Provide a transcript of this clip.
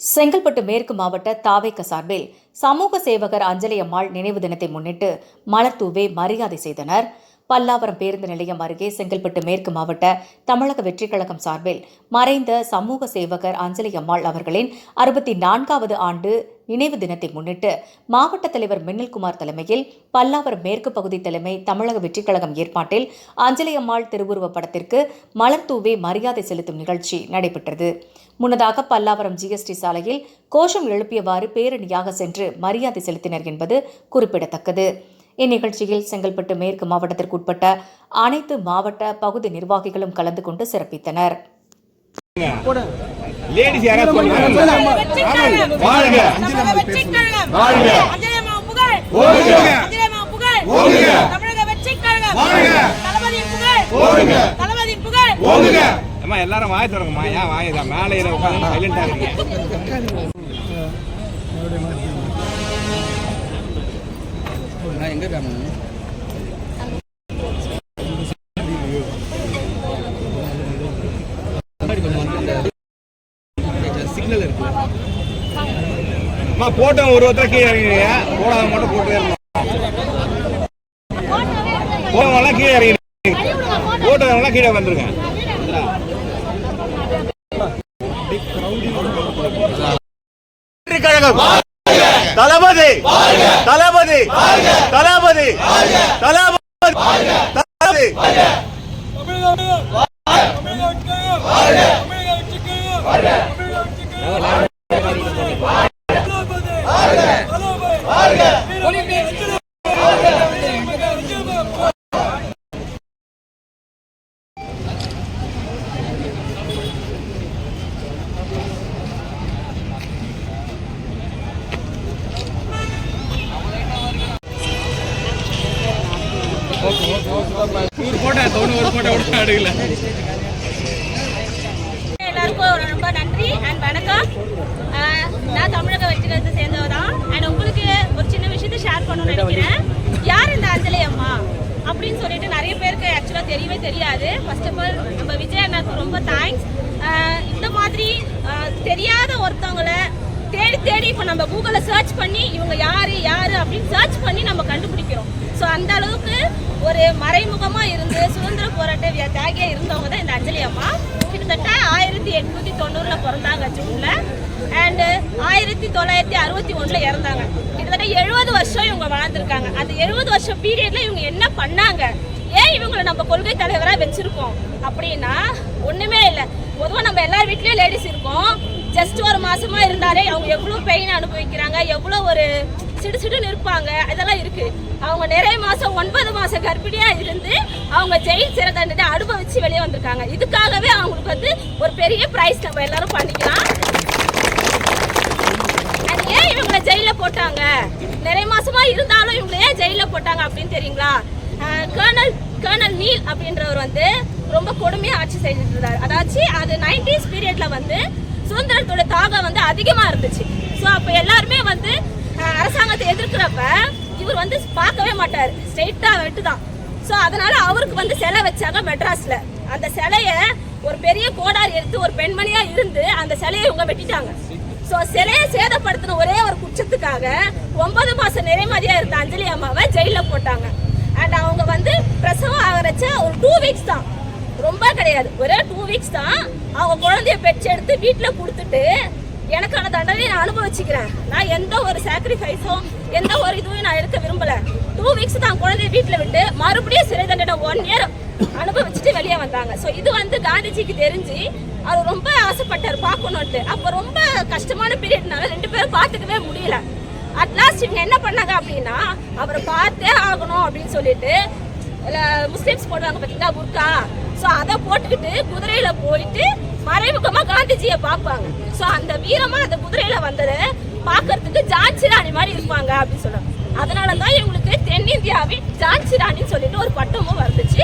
செங்கல்பட்டு மேற்கு மாவட்ட தாவேக்க சார்பில் சமூக சேவகர் அஞ்சலி அம்மாள் நினைவு தினத்தை முன்னிட்டு மலர் தூவே மரியாதை செய்தனர். பல்லாவரம் பேருந்து நிலையம் அருகே செங்கல்பட்டு மேற்கு மாவட்ட தமிழக வெற்றிக் கழகம் சார்பில் மறைந்த சமூக சேவகர் அஞ்சலி அம்மாள் அவர்களின் அறுபத்தி நான்காவது ஆண்டு நினைவு தினத்தை முன்னிட்டு மாவட்ட தலைவர் மின்னல்குமார் தலைமையில் பல்லாவரம் மேற்கு பகுதி தலைமை தமிழக வெற்றிக் கழகம் ஏற்பாட்டில் அஞ்சலி அம்மாள் திருவுருவ படத்திற்கு மலர் தூவி மரியாதை செலுத்தும் நிகழ்ச்சி நடைபெற்றது. முன்னதாக பல்லாவரம் ஜிஎஸ்டி சாலையில் கோஷம் எழுப்பியவாறு பேரணியாக சென்று மரியாதை செலுத்தினர் என்பது குறிப்பிடத்தக்கது. இந்நிகழ்ச்சியில் செங்கல்பட்டு மேற்கு மாவட்டத்திற்குட்பட்ட அனைத்து மாவட்ட பகுதி நிர்வாகிகளும் கலந்து கொண்டு சிறப்பித்தனர். எல்லாரும் வாய் திறங்கம்மா. ஏன் வாய் தான் மேலே உட்காந்து சைலண்டா இருக்கீங்க. அம்மா போட்டோம் ஒரு ஒருத்தர் கீழே இறங்கிங்க போடாத மட்டும் போட்டு போட்டவங்களாம் கீழே இறங்கிங்க போட்டவங்களாம் கீழே வந்துருங்க. கழகம். தளபதி. தளபதி. தளபதி. தளபதி. தளபதி. எல்லாருக்கும் ரொம்ப நன்றி அண்ட் வணக்கம். நான் தமிழக வெற்றிகத்தை சேர்ந்தவ தான் அண்ட் உங்களுக்கு ஒரு சின்ன விஷயத்தை ஷேர் பண்ணணும்னு நினைக்கிறேன். யார் இந்த அஞ்சலி அம்மா? அப்படின்னு சொல்லிட்டு நிறைய பேருக்கு ஆக்சுவலாக தெரியவே தெரியாது. ஃபர்ஸ்ட் ஆஃப் ஆல் நம்ம விஜய் அண்ணாக்கு ரொம்ப தேங்க்ஸ் இந்த மாதிரி தேடி தேடி இப்போ நம்ம கூகுளில் சர்ச் பண்ணி இவங்க யார் யார் அப்படின்னு சர்ச் பண்ணி நம்ம கண்டுபிடிக்கிறோம். ஸோ அந்த அளவுக்கு ஒரு மறைமுகமாக இருந்து சுதந்திர போராட்ட தியாகியாக இருந்தவங்க தான் இந்த அஞ்சலி அம்மா. கிட்டத்தட்ட ஆயிரத்தி எட்நூத்தி தொண்ணூறில் பிறந்தாங்க ஜூனில். அண்டு ஆயிரத்தி தொள்ளாயிரத்தி அறுபத்தி ஒன்றில் இறந்தாங்க. கிட்டத்தட்ட எழுபது வருஷம் இவங்க வளர்ந்துருக்காங்க அந்த எழுபது வருஷம் பீரியடில் இவங்க என்ன பண்ணாங்க? ஏன் இவங்களை நம்ம கொள்கை தலைவராக வச்சுருக்கோம்? அப்படின்னா ஒன்றுமே இல்லை. பொதுவாக நம்ம எல்லார் வீட்லேயும் லேடிஸ் இருக்கோம். ஜஸ்ட் ஒரு மாசமா இருந்தாலே அவங்க எவ்வளவு பெயின் அனுபவிக்கிறாங்க எவ்வளவு ஒரு சிடு சிடுன்னு இருப்பாங்க இதெல்லாம் இருக்கு. அவங்க நிறைய மாசம் ஒன்பது மாசம் கர்ப்பிணியா இருந்து அவங்க ஜெயில் சிறை தண்டனை அனுபவிச்சு வெளியே வந்திருக்காங்க. இதுக்காகவே அவங்களுக்கு வந்து ஒரு பெரிய பிரைஸ் நம்ம எல்லாரும் பண்ணிக்கலாம். அது ஏன் இவங்களை ஜெயில போட்டாங்க? நிறைய மாசமா இருந்தாலும் இவங்களை ஏன் ஜெயில போட்டாங்க அப்படின்னு தெரியுங்களா? கர்னல் கர்னல் நீல் அப்படின்றவர் வந்து ரொம்ப கொடுமையா ஆட்சி செஞ்சுட்டு இருந்தார். அதாச்சு அது நைன்டிஸ் பீரியட்ல வந்து சுதந்திரத்தோட தாகம் வந்து அதிகமா இருந்துச்சு. ஸோ அப்போ எல்லாருமே வந்து அரசாங்கத்தை எதிர்க்கிறப்ப இவர் வந்து பார்க்கவே மாட்டார். ஸ்ட்ரெயிட்டாக வெட்டு தான் ஸோ அதனால அவருக்கு வந்து சிலை வச்சாங்க மெட்ராஸில். அந்த சிலையை ஒரு பெரிய கோடாரி எடுத்து ஒரு பெண்மணியாக இருந்து அந்த சிலையை இவங்க வெட்டிட்டாங்க. ஸோ சிலையை சேதப்படுத்தின ஒரே ஒரு குற்றத்துக்காக ஒன்பது மாதம் நிறைமதியாக இருந்த அஞ்சலி அம்மாவை ஜெயிலில் போட்டாங்க. அண்ட் அவங்க வந்து பிரசவம் ஆகிறச்ச ஒரு டூ வீக்ஸ் தான். ரொம்ப கிடையாது. ஒரே டூ வீக்ஸ் தான் அவங்க குழந்தைய பெற்று எடுத்து வீட்டில் கொடுத்துட்டு எனக்கான தண்டனையை நான் அனுபவிச்சுக்கிறேன். நான் எந்த ஒரு சாக்ரிஃபைஸும் எந்த ஒரு இதுவும் நான் எடுக்க விரும்பல. டூ வீக்ஸ் தான் குழந்தைய வீட்டில் விட்டு மறுபடியும் சிறை தண்டனை ஒன் இயர் அனுபவிச்சுட்டு வெளியே வந்தாங்க. ஸோ இது வந்து காந்திஜிக்கு தெரிஞ்சு அவர் ரொம்ப ஆசைப்பட்டார் பார்க்கணுன்ட்டு அப்போ ரொம்ப கஷ்டமான பீரியட்னால ரெண்டு பேரும் பார்த்துக்கவே முடியல. அட்லாஸ்ட் இவங்க என்ன பண்ணாங்க அப்படின்னா அவரை பார்த்தே ஆகணும் அப்படின்னு சொல்லிட்டு முஸ்லீம்ஸ் போடுவாங்க பார்த்தீங்களா புர்கா? ஸோ அதை போட்டுக்கிட்டு குதிரையில போயிட்டு மறைமுகமா காந்திஜியை பார்ப்பாங்க. ஸோ அந்த வீரமா அந்த குதிரையில வந்ததை பார்க்கறதுக்கு ஜான்சி ராணி மாதிரி இருப்பாங்க அப்படின்னு சொல்றாங்க. அதனால தான் இவங்களுக்கு தென்னிந்தியாவின் ஜான்சி ராணின்னு சொல்லிட்டு ஒரு பட்டமும் வந்துச்சு.